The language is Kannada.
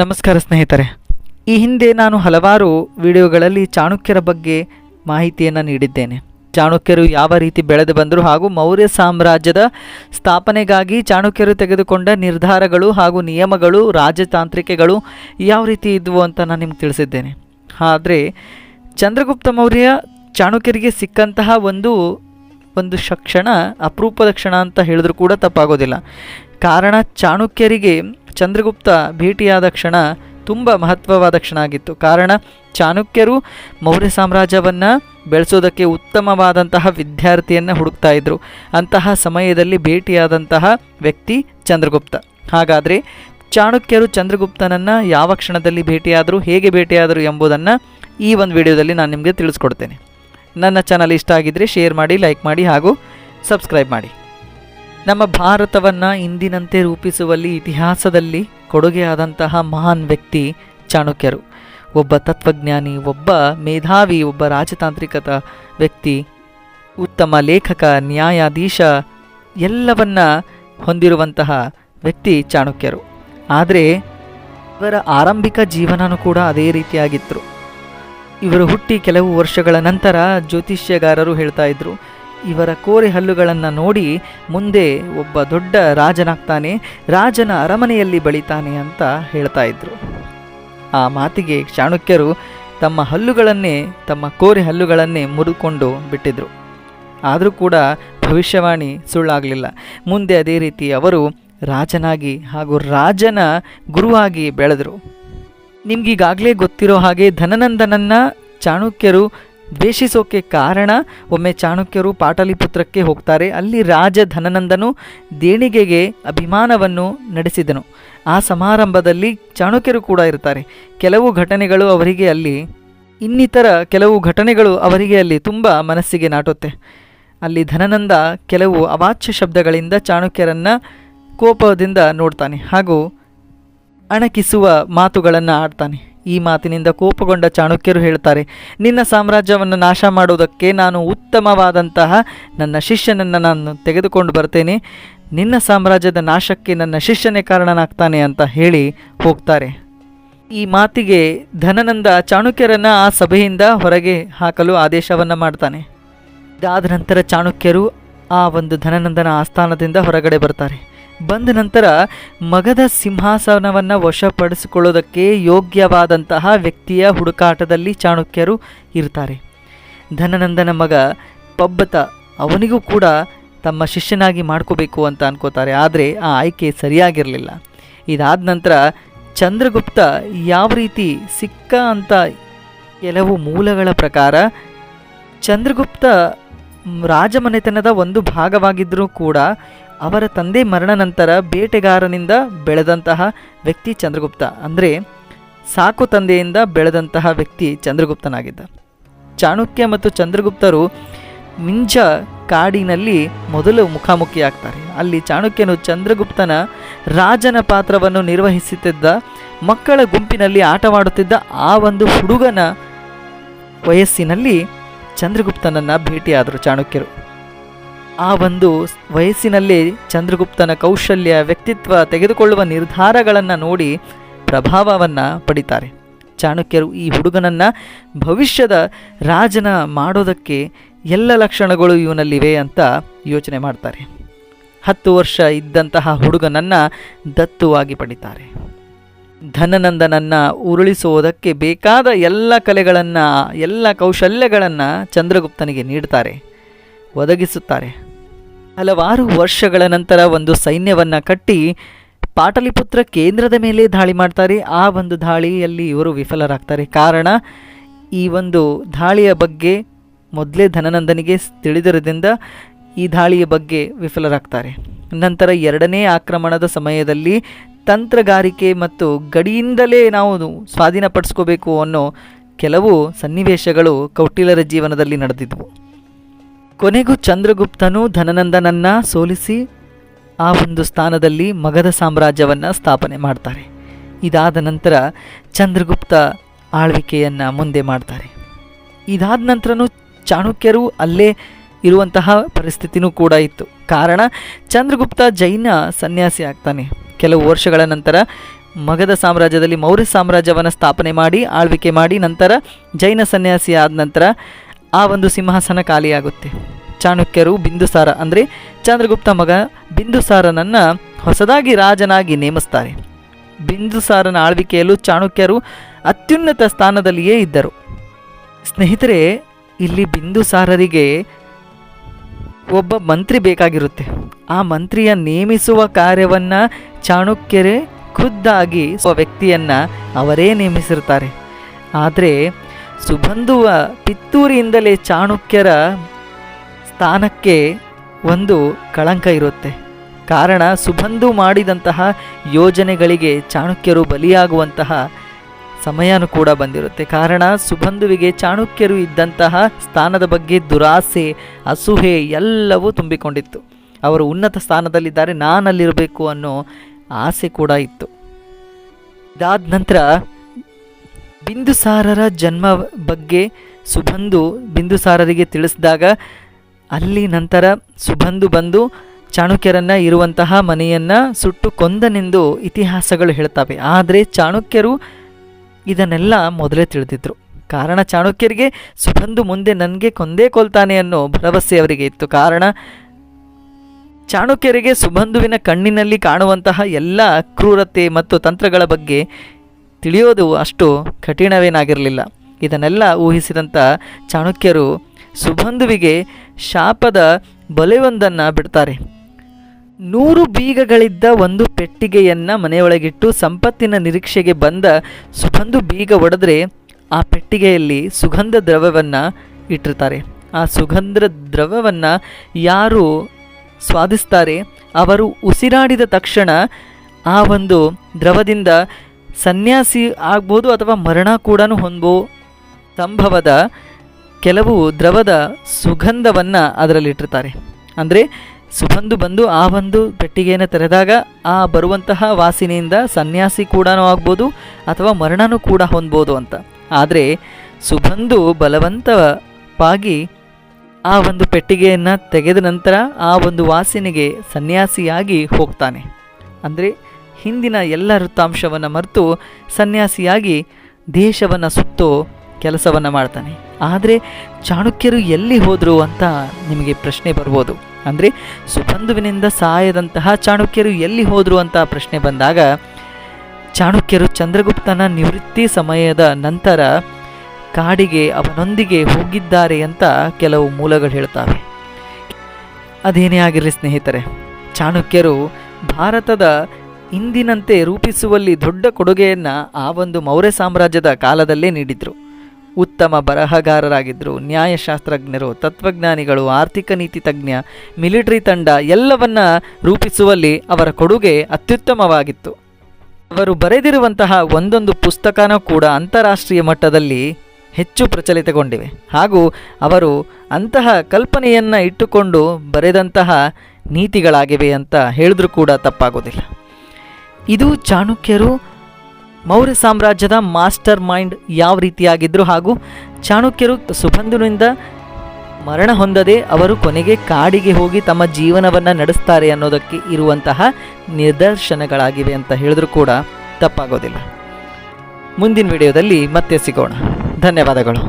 ನಮಸ್ಕಾರ ಸ್ನೇಹಿತರೆ. ಈ ಹಿಂದೆ ನಾನು ಹಲವಾರು ವಿಡಿಯೋಗಳಲ್ಲಿ ಚಾಣಕ್ಯರ ಬಗ್ಗೆ ಮಾಹಿತಿಯನ್ನು ನೀಡಿದ್ದೇನೆ. ಚಾಣಕ್ಯರು ಯಾವ ರೀತಿ ಬೆಳೆದು ಬಂದರು ಹಾಗೂ ಮೌರ್ಯ ಸಾಮ್ರಾಜ್ಯದ ಸ್ಥಾಪನೆಗಾಗಿ ಚಾಣಕ್ಯರು ತೆಗೆದುಕೊಂಡ ನಿರ್ಧಾರಗಳು ಹಾಗೂ ನಿಯಮಗಳು, ರಾಜತಾಂತ್ರಿಕೆಗಳು ಯಾವ ರೀತಿ ಇದ್ವು ಅಂತ ನಾನು ನಿಮ್ಗೆ ತಿಳಿಸಿದ್ದೇನೆ. ಆದರೆ ಚಂದ್ರಗುಪ್ತ ಮೌರ್ಯ ಚಾಣಕ್ಯರಿಗೆ ಸಿಕ್ಕಂತಹ ಒಂದು ಒಂದು ಕ್ಷಣ, ಅಪರೂಪದ ಕ್ಷಣ ಅಂತ ಹೇಳಿದ್ರು ಕೂಡ ತಪ್ಪಾಗೋದಿಲ್ಲ. ಕಾರಣ ಚಾಣಕ್ಯರಿಗೆ ಚಂದ್ರಗುಪ್ತ ಭೇಟಿಯಾದ ಕ್ಷಣ ತುಂಬ ಮಹತ್ವವಾದ ಕ್ಷಣ ಆಗಿತ್ತು. ಕಾರಣ ಚಾಣಕ್ಯರು ಮೌರ್ಯ ಸಾಮ್ರಾಜ್ಯವನ್ನು ಬೆಳೆಸೋದಕ್ಕೆ ಉತ್ತಮವಾದಂತಹ ವಿದ್ಯಾರ್ಥಿಯನ್ನು ಹುಡುಕ್ತಾ ಇದ್ದರು ಅಂತಹ ಸಮಯದಲ್ಲಿ ಭೇಟಿಯಾದಂತಹ ವ್ಯಕ್ತಿ ಚಂದ್ರಗುಪ್ತ. ಹಾಗಾದರೆ ಚಾಣಕ್ಯರು ಚಂದ್ರಗುಪ್ತನನ್ನು ಯಾವ ಕ್ಷಣದಲ್ಲಿ ಭೇಟಿಯಾದರು, ಹೇಗೆ ಭೇಟಿಯಾದರು ಎಂಬುದನ್ನು ಈ ಒಂದು ವಿಡಿಯೋದಲ್ಲಿ ನಾನು ನಿಮಗೆ ತಿಳಿಸ್ಕೊಡ್ತೇನೆ. ನನ್ನ ಚಾನಲ್ ಇಷ್ಟ ಆಗಿದ್ದರೆ ಶೇರ್ ಮಾಡಿ ಲೈಕ್ ಮಾಡಿ ಹಾಗೂ ಸಬ್ಸ್ಕ್ರೈಬ್ ಮಾಡಿ. ನಮ್ಮ ಭಾರತವನ್ನು ಇಂದಿನಂತೆ ರೂಪಿಸುವಲ್ಲಿ ಇತಿಹಾಸದಲ್ಲಿ ಕೊಡುಗೆಯಾದಂತಹ ಮಹಾನ್ ವ್ಯಕ್ತಿ ಚಾಣಕ್ಯರು. ಒಬ್ಬ ತತ್ವಜ್ಞಾನಿ, ಒಬ್ಬ ಮೇಧಾವಿ, ಒಬ್ಬ ರಾಜತಾಂತ್ರಿಕತ ವ್ಯಕ್ತಿ, ಉತ್ತಮ ಲೇಖಕ, ನ್ಯಾಯಾಧೀಶ ಎಲ್ಲವನ್ನ ಹೊಂದಿರುವಂತಹ ವ್ಯಕ್ತಿ ಚಾಣಕ್ಯರು. ಆದರೆ ಇವರ ಆರಂಭಿಕ ಜೀವನನೂ ಕೂಡ ಅದೇ ರೀತಿಯಾಗಿತ್ತು. ಇವರು ಹುಟ್ಟಿ ಕೆಲವು ವರ್ಷಗಳ ನಂತರ ಜ್ಯೋತಿಷ್ಯಗಾರರು ಹೇಳ್ತಾ ಇದ್ರು ಇವರ ಕೋರೆ ಹಲ್ಲುಗಳನ್ನು ನೋಡಿ ಮುಂದೆ ಒಬ್ಬ ದೊಡ್ಡ ರಾಜನಾಗ್ತಾನೆ, ರಾಜನ ಅರಮನೆಯಲ್ಲಿ ಬಳಿತಾನೆ ಅಂತ ಹೇಳ್ತಾ ಇದ್ರು. ಆ ಮಾತಿಗೆ ಚಾಣಕ್ಯರು ತಮ್ಮ ಹಲ್ಲುಗಳನ್ನೇ, ತಮ್ಮ ಕೋರೆ ಹಲ್ಲುಗಳನ್ನೇ ಮುರಿದುಕೊಂಡು ಬಿಟ್ಟಿದ್ರು. ಆದರೂ ಕೂಡ ಭವಿಷ್ಯವಾಣಿ ಸುಳ್ಳಾಗಲಿಲ್ಲ. ಮುಂದೆ ಅದೇ ರೀತಿ ಅವರು ರಾಜನಾಗಿ ಹಾಗೂ ರಾಜನ ಗುರುವಾಗಿ ಬೆಳೆದರು. ನಿಮ್ಗೀಗಾಗಲೇ ಗೊತ್ತಿರೋ ಹಾಗೆ ಧನನಂದನನ್ನ ಚಾಣಕ್ಯರು ದ್ವೇಷಿಸೋಕೆ ಕಾರಣ, ಒಮ್ಮೆ ಚಾಣಕ್ಯರು ಪಾಟಲಿಪುತ್ರಕ್ಕೆ ಹೋಗ್ತಾರೆ. ಅಲ್ಲಿ ರಾಜ ಧನನಂದನು ದೇಣಿಗೆಗೆ ಅಭಿಮಾನವನ್ನು ನಡೆಸಿದನು. ಆ ಸಮಾರಂಭದಲ್ಲಿ ಚಾಣಕ್ಯರು ಕೂಡ ಇರ್ತಾರೆ. ಕೆಲವು ಘಟನೆಗಳು ಅವರಿಗೆ ಅಲ್ಲಿ, ಇನ್ನಿತರ ಕೆಲವು ಘಟನೆಗಳು ಅವರಿಗೆ ಅಲ್ಲಿ ತುಂಬ ಮನಸ್ಸಿಗೆ ನಾಟುತ್ತೆ. ಅಲ್ಲಿ ಧನನಂದ ಕೆಲವು ಅವಾಚ್ಯ ಶಬ್ದಗಳಿಂದ ಚಾಣಕ್ಯರನ್ನು ಕೋಪದಿಂದ ನೋಡ್ತಾನೆ. ಹಾಗೂ ಅಣಕಿಸುವ ಮಾತುಗಳನ್ನು ಆಡ್ತಾನೆ. ಈ ಮಾತಿನಿಂದ ಕೋಪಗೊಂಡ ಚಾಣಕ್ಯರು ಹೇಳ್ತಾರೆ, ನಿನ್ನ ಸಾಮ್ರಾಜ್ಯವನ್ನು ನಾಶ ಮಾಡುವುದಕ್ಕೆ ನಾನು ಉತ್ತಮವಾದಂತಹ ನನ್ನ ಶಿಷ್ಯನನ್ನು ನಾನು ತೆಗೆದುಕೊಂಡು ಬರ್ತೇನೆ. ನಿನ್ನ ಸಾಮ್ರಾಜ್ಯದ ನಾಶಕ್ಕೆ ನನ್ನ ಶಿಷ್ಯನೇ ಕಾರಣನಾಗ್ತಾನೆ ಅಂತ ಹೇಳಿ ಹೋಗ್ತಾರೆ. ಈ ಮಾತಿಗೆ ಧನನಂದ ಚಾಣಕ್ಯರನ್ನು ಆ ಸಭೆಯಿಂದ ಹೊರಗೆ ಹಾಕಲು ಆದೇಶವನ್ನು ಮಾಡ್ತಾನೆ. ಇದಾದ ನಂತರ ಚಾಣಕ್ಯರು ಆ ಒಂದು ಧನನಂದನ ಆಸ್ಥಾನದಿಂದ ಹೊರಗಡೆ ಬರ್ತಾರೆ. ಬಂದ ನಂತರ ಮಗದ ಸಿಂಹಾಸನವನ್ನು ವಶಪಡಿಸಿಕೊಳ್ಳೋದಕ್ಕೆ ಯೋಗ್ಯವಾದಂತಹ ವ್ಯಕ್ತಿಯ ಹುಡುಕಾಟದಲ್ಲಿ ಚಾಣಕ್ಯರು ಇರ್ತಾರೆ. ಧನನಂದನ ಮಗ ಪಬ್ಬತ ಅವನಿಗೂ ಕೂಡ ತಮ್ಮ ಶಿಷ್ಯನಾಗಿ ಮಾಡ್ಕೋಬೇಕು ಅಂತ ಅನ್ಕೋತಾರೆ. ಆದರೆ ಆ ಆಯ್ಕೆ ಸರಿಯಾಗಿರಲಿಲ್ಲ. ಇದಾದ ನಂತರ ಚಂದ್ರಗುಪ್ತ ಯಾವ ರೀತಿ ಸಿಕ್ಕ ಅಂತ ಕೆಲವು ಮೂಲಗಳ ಪ್ರಕಾರ ಚಂದ್ರಗುಪ್ತ ರಾಜಮನೆತನದ ಒಂದು ಭಾಗವಾಗಿದ್ದರೂ ಕೂಡ ಅವರ ತಂದೆ ಮರಣ ನಂತರ ಬೇಟೆಗಾರನಿಂದ ಬೆಳೆದಂತಹ ವ್ಯಕ್ತಿ ಚಂದ್ರಗುಪ್ತ. ಅಂದರೆ ಸಾಕು ತಂದೆಯಿಂದ ಬೆಳೆದಂತಹ ವ್ಯಕ್ತಿ ಚಂದ್ರಗುಪ್ತನಾಗಿದ್ದ. ಚಾಣಕ್ಯ ಮತ್ತು ಚಂದ್ರಗುಪ್ತರು ಮಿಂಜ ಕಾಡಿನಲ್ಲಿ ಮೊದಲು ಮುಖಾಮುಖಿಯಾಗ್ತಾರೆ ಅಲ್ಲಿ ಚಾಣಕ್ಯನು ಚಂದ್ರಗುಪ್ತನ ರಾಜನ ಪಾತ್ರವನ್ನು ನಿರ್ವಹಿಸುತ್ತಿದ್ದ, ಮಕ್ಕಳ ಗುಂಪಿನಲ್ಲಿ ಆಟವಾಡುತ್ತಿದ್ದ ಆ ಒಂದು ಹುಡುಗನ ವಯಸ್ಸಿನಲ್ಲಿ ಚಂದ್ರಗುಪ್ತನನ್ನು ಭೇಟಿಯಾದರು ಚಾಣಕ್ಯರು. ಆ ಒಂದು ವಯಸ್ಸಿನಲ್ಲಿ ಚಂದ್ರಗುಪ್ತನ ಕೌಶಲ್ಯ, ವ್ಯಕ್ತಿತ್ವ ತೆಗೆದುಕೊಳ್ಳುವ ನಿರ್ಧಾರಗಳನ್ನು ನೋಡಿ ಪ್ರಭಾವವನ್ನು ಪಡಿತಾರೆ. ಚಾಣಕ್ಯರು ಈ ಹುಡುಗನನ್ನು ಭವಿಷ್ಯದ ರಾಜನ ಮಾಡೋದಕ್ಕೆ ಎಲ್ಲ ಲಕ್ಷಣಗಳು ಇವನಲ್ಲಿವೆ ಅಂತ ಯೋಚನೆ ಮಾಡ್ತಾರೆ. ಹತ್ತು ವರ್ಷ ಇದ್ದಂತಹ ಹುಡುಗನನ್ನು ದತ್ತುವಾಗಿ ಪಡಿತಾರೆ. ಧನನಂದನನ್ನು ಉರುಳಿಸುವುದಕ್ಕೆ ಬೇಕಾದ ಎಲ್ಲ ಕಲೆಗಳನ್ನು, ಎಲ್ಲ ಕೌಶಲ್ಯಗಳನ್ನು ಚಂದ್ರಗುಪ್ತನಿಗೆ ನೀಡ್ತಾರೆ, ಒದಗಿಸುತ್ತಾರೆ. ಹಲವಾರು ವರ್ಷಗಳ ನಂತರ ಒಂದು ಸೈನ್ಯವನ್ನು ಕಟ್ಟಿ ಪಾಟಲಿಪುತ್ರ ಕೇಂದ್ರದ ಮೇಲೆ ದಾಳಿ ಮಾಡ್ತಾರೆ. ಆ ಒಂದು ದಾಳಿಯಲ್ಲಿ ಇವರು ವಿಫಲರಾಗ್ತಾರೆ. ಕಾರಣ, ಈ ಒಂದು ದಾಳಿಯ ಬಗ್ಗೆ ಮೊದಲೇ ಧನನಂದನಿಗೆ ತಿಳಿದಿರೋದ್ರಿಂದ ಈ ದಾಳಿಯ ಬಗ್ಗೆ ವಿಫಲರಾಗ್ತಾರೆ. ನಂತರ ಎರಡನೇ ಆಕ್ರಮಣದ ಸಮಯದಲ್ಲಿ ತಂತ್ರಗಾರಿಕೆ ಮತ್ತು ಗಡಿಯಿಂದಲೇ ನಾವು ಸ್ವಾಧೀನಪಡಿಸ್ಕೋಬೇಕು ಅನ್ನೋ ಕೆಲವು ಸನ್ನಿವೇಶಗಳು ಕೌಟಿಲರ ಜೀವನದಲ್ಲಿ ನಡೆದಿದ್ವು. ಕೊನೆಗೂ ಚಂದ್ರಗುಪ್ತನು ಧನನಂದನನ್ನ ಸೋಲಿಸಿ ಆ ಒಂದು ಸ್ಥಾನದಲ್ಲಿ ಮಗಧ ಸಾಮ್ರಾಜ್ಯವನ್ನು ಸ್ಥಾಪನೆ ಮಾಡ್ತಾರೆ. ಇದಾದ ನಂತರ ಚಂದ್ರಗುಪ್ತ ಆಳ್ವಿಕೆಯನ್ನು ಮುಂದೆ ಮಾಡ್ತಾರೆ. ಇದಾದ ನಂತರನೂ ಚಾಣಕ್ಯರು ಅಲ್ಲೇ ಇರುವಂತಹ ಪರಿಸ್ಥಿತಿನೂ ಕೂಡ ಇತ್ತು. ಕಾರಣ ಚಂದ್ರಗುಪ್ತ ಜೈನ ಸನ್ಯಾಸಿ ಆಗ್ತಾನೆ. ಕೆಲವು ವರ್ಷಗಳ ನಂತರ ಮಗಧ ಸಾಮ್ರಾಜ್ಯದಲ್ಲಿ ಮೌರ್ಯ ಸಾಮ್ರಾಜ್ಯವನ್ನು ಸ್ಥಾಪನೆ ಮಾಡಿ, ಆಳ್ವಿಕೆ ಮಾಡಿ, ನಂತರ ಜೈನ ಸನ್ಯಾಸಿ ಆದ ನಂತರ ಆ ಒಂದು ಸಿಂಹಾಸನ ಖಾಲಿಯಾಗುತ್ತೆ. ಚಾಣಕ್ಯರು ಬಿಂದುಸಾರ ಅಂದರೆ ಚಂದ್ರಗುಪ್ತ ಮಗ ಬಿಂದುಸಾರನನ್ನು ಹೊಸದಾಗಿ ರಾಜನಾಗಿ ನೇಮಿಸ್ತಾರೆ. ಬಿಂದುಸಾರನ ಆಳ್ವಿಕೆಯಲ್ಲೂ ಚಾಣಕ್ಯರು ಅತ್ಯುನ್ನತ ಸ್ಥಾನದಲ್ಲಿಯೇ ಇದ್ದರು. ಸ್ನೇಹಿತರೆ, ಇಲ್ಲಿ ಬಿಂದುಸಾರರಿಗೆ ಒಬ್ಬ ಮಂತ್ರಿ ಬೇಕಾಗಿರುತ್ತೆ. ಆ ಮಂತ್ರಿಯ ನೇಮಿಸುವ ಕಾರ್ಯವನ್ನು ಚಾಣಕ್ಯರೇ ಖುದ್ದಾಗಿ ಸ್ವ ವ್ಯಕ್ತಿಯನ್ನು ಅವರೇ ನೇಮಿಸಿರ್ತಾರೆ. ಆದರೆ ಸುಬಂಧುವ ಪಿತ್ತೂರಿಯಿಂದಲೇ ಚಾಣಕ್ಯರ ಸ್ಥಾನಕ್ಕೆ ಒಂದು ಕಳಂಕ ಇರುತ್ತೆ. ಕಾರಣ ಸುಬಂಧು ಮಾಡಿದಂತಹ ಯೋಜನೆಗಳಿಗೆ ಚಾಣಕ್ಯರು ಬಲಿಯಾಗುವಂತಹ ಸಮಯನೂ ಕೂಡ ಬಂದಿರುತ್ತೆ. ಕಾರಣ ಸುಬಂಧುವಿಗೆ ಚಾಣಕ್ಯರು ಇದ್ದಂತಹ ಸ್ಥಾನದ ಬಗ್ಗೆ ದುರಾಸೆ ಅಸೂಹೆ ಎಲ್ಲವೂ ತುಂಬಿಕೊಂಡಿತ್ತು. ಅವರು ಉನ್ನತ ಸ್ಥಾನದಲ್ಲಿದ್ದಾರೆ, ನಾನಲ್ಲಿರಬೇಕು ಅನ್ನೋ ಆಸೆ ಕೂಡ ಇತ್ತು. ಇದಾದ ನಂತರ ಬಿಂದುಸಾರರ ಜನ್ಮ ಬಗ್ಗೆ ಸುಬಂಧು ಬಿಂದುಸಾರರಿಗೆ ತಿಳಿಸಿದಾಗ, ಅಲ್ಲಿ ನಂತರ ಸುಬಂಧು ಬಂದು ಚಾಣಕ್ಯರನ್ನು ಇರುವಂತಹ ಮನೆಯನ್ನು ಸುಟ್ಟು ಕೊಂದನೆಂದು ಇತಿಹಾಸಗಳು ಹೇಳ್ತವೆ. ಆದರೆ ಚಾಣಕ್ಯರು ಇದನ್ನೆಲ್ಲ ಮೊದಲೇ ತಿಳಿದಿದ್ರು. ಕಾರಣ ಚಾಣಕ್ಯರಿಗೆ ಸುಬಂಧು ಮುಂದೆ ನನಗೆ ಕೊಂದೇ ಕೊಲ್ತಾನೆ ಅನ್ನೋ ಭರವಸೆ ಅವರಿಗೆ ಇತ್ತು. ಕಾರಣ ಚಾಣಕ್ಯರಿಗೆ ಸುಬಂಧುವಿನ ಕಣ್ಣಿನಲ್ಲಿ ಕಾಣುವಂತಹ ಎಲ್ಲ ಕ್ರೂರತೆ ಮತ್ತು ತಂತ್ರಗಳ ಬಗ್ಗೆ ತಿಳಿಯೋದು ಅಷ್ಟು ಕಠಿಣವೇನಾಗಿರಲಿಲ್ಲ. ಇದನ್ನೆಲ್ಲ ಊಹಿಸಿದಂಥ ಚಾಣಕ್ಯರು ಸುಬಂಧುವಿಗೆ ಶಾಪದ ಬಲೆಯೊಂದನ್ನು ಬಿಡ್ತಾರೆ. ನೂರು ಬೀಗಗಳಿದ್ದ ಒಂದು ಪೆಟ್ಟಿಗೆಯನ್ನು ಮನೆಯೊಳಗಿಟ್ಟು ಸಂಪತ್ತಿನ ನಿರೀಕ್ಷೆಗೆ ಬಂದ ಸುಬಂಧು ಬೀಗ ಒಡೆದ್ರೆ ಆ ಪೆಟ್ಟಿಗೆಯಲ್ಲಿ ಸುಗಂಧ ದ್ರವವನ್ನು ಇಟ್ಟಿರ್ತಾರೆ. ಆ ಸುಗಂಧ ದ್ರವವನ್ನು ಯಾರು ಸ್ವಾದಿಸ್ತಾರೆ? ಅವರು ಉಸಿರಾಡಿದ ತಕ್ಷಣ ಆ ಒಂದು ದ್ರವದಿಂದ ಸನ್ಯಾಸಿ ಆಗ್ಬೋದು ಅಥವಾ ಮರಣ ಕೂಡ ಹೊಂದೋ ಸಂಭವದ ಕೆಲವು ದ್ರವದ ಸುಗಂಧವನ್ನು ಅದರಲ್ಲಿಟ್ಟಿರ್ತಾರೆ ಅಂದರೆ ಸುಗಂಧು ಬಂದು ಆ ಒಂದು ಪೆಟ್ಟಿಗೆಯನ್ನು ತೆರೆದಾಗ ಆ ಬರುವಂತಹ ವಾಸಿನಿಯಿಂದ ಸನ್ಯಾಸಿ ಕೂಡ ಆಗ್ಬೋದು ಅಥವಾ ಮರಣನೂ ಕೂಡ ಹೊಂದ್ಬೋದು ಅಂತ. ಆದರೆ ಸುಗಂಧು ಬಲವಂತವಾಗಿ ಆ ಒಂದು ಪೆಟ್ಟಿಗೆಯನ್ನು ತೆಗೆದ ನಂತರ ಆ ಒಂದು ವಾಸಿನಿಗೆ ಸನ್ಯಾಸಿಯಾಗಿ ಹೋಗ್ತಾನೆ. ಅಂದರೆ ಹಿಂದಿನ ಎಲ್ಲ ವೃತ್ತಾಂಶವನ್ನು ಮರೆತು ಸನ್ಯಾಸಿಯಾಗಿ ದೇಶವನ್ನು ಸುತ್ತೋ ಕೆಲಸವನ್ನು ಮಾಡ್ತಾನೆ. ಆದರೆ ಚಾಣಕ್ಯರು ಎಲ್ಲಿ ಹೋದರು ಅಂತ ನಿಮಗೆ ಪ್ರಶ್ನೆ ಬರ್ಬೋದು. ಅಂದರೆ ಸುಬಂಧುವಿನಿಂದ ಸಹಾಯದಂತಹ ಚಾಣಕ್ಯರು ಎಲ್ಲಿ ಹೋದರು ಅಂತ ಪ್ರಶ್ನೆ ಬಂದಾಗ, ಚಾಣಕ್ಯರು ಚಂದ್ರಗುಪ್ತನ ನಿವೃತ್ತಿ ಸಮಯದ ನಂತರ ಕಾಡಿಗೆ ಅವನೊಂದಿಗೆ ಹೋಗಿದ್ದಾರೆ ಅಂತ ಕೆಲವು ಮೂಲಗಳು ಹೇಳ್ತವೆ. ಅದೇನೇ ಆಗಿರಲಿ ಸ್ನೇಹಿತರೆ, ಚಾಣಕ್ಯರು ಭಾರತದ ಇಂದಿನಂತೆ ರೂಪಿಸುವಲ್ಲಿ ದೊಡ್ಡ ಕೊಡುಗೆಯನ್ನು ಆ ಒಂದು ಮೌರ್ಯ ಸಾಮ್ರಾಜ್ಯದ ಕಾಲದಲ್ಲೇ ನೀಡಿದರು. ಉತ್ತಮ ಬರಹಗಾರರಾಗಿದ್ದರು ನ್ಯಾಯಶಾಸ್ತ್ರಜ್ಞರು, ತತ್ವಜ್ಞಾನಿಗಳು, ಆರ್ಥಿಕ ನೀತಿ ತಜ್ಞ, ಮಿಲಿಟರಿ ತಂಡ ಎಲ್ಲವನ್ನ ರೂಪಿಸುವಲ್ಲಿ ಅವರ ಕೊಡುಗೆ ಅತ್ಯುತ್ತಮವಾಗಿತ್ತು. ಅವರು ಬರೆದಿರುವಂತಹ ಒಂದೊಂದು ಪುಸ್ತಕನೂ ಕೂಡ ಅಂತಾರಾಷ್ಟ್ರೀಯ ಮಟ್ಟದಲ್ಲಿ ಹೆಚ್ಚು ಪ್ರಚಲಿತಗೊಂಡಿವೆ. ಹಾಗೂ ಅವರು ಅಂತಹ ಕಲ್ಪನೆಯನ್ನು ಇಟ್ಟುಕೊಂಡು ಬರೆದಂತಹ ನೀತಿಗಳಾಗಿವೆ ಅಂತ ಹೇಳಿದ್ರೂ ಕೂಡ ತಪ್ಪಾಗೋದಿಲ್ಲ. ಇದು ಚಾಣಕ್ಯರು ಮೌರ್ಯ ಸಾಮ್ರಾಜ್ಯದ ಮಾಸ್ಟರ್ ಮೈಂಡ್ ಯಾವ ರೀತಿಯಾಗಿದ್ದರು ಹಾಗೂ ಚಾಣಕ್ಯರು ಸುಬಂಧುನಿಂದ ಮರಣ ಹೊಂದದೆ ಅವರು ಕೊನೆಗೆ ಕಾಡಿಗೆ ಹೋಗಿ ತಮ್ಮ ಜೀವನವನ್ನು ನಡೆಸ್ತಾರೆ ಅನ್ನೋದಕ್ಕೆ ಇರುವಂತಹ ನಿದರ್ಶನಗಳಾಗಿವೆ ಅಂತ ಹೇಳಿದ್ರೂ ಕೂಡ ತಪ್ಪಾಗೋದಿಲ್ಲ. ಮುಂದಿನ ವಿಡಿಯೋದಲ್ಲಿ ಮತ್ತೆ ಸಿಗೋಣ. ಧನ್ಯವಾದಗಳು.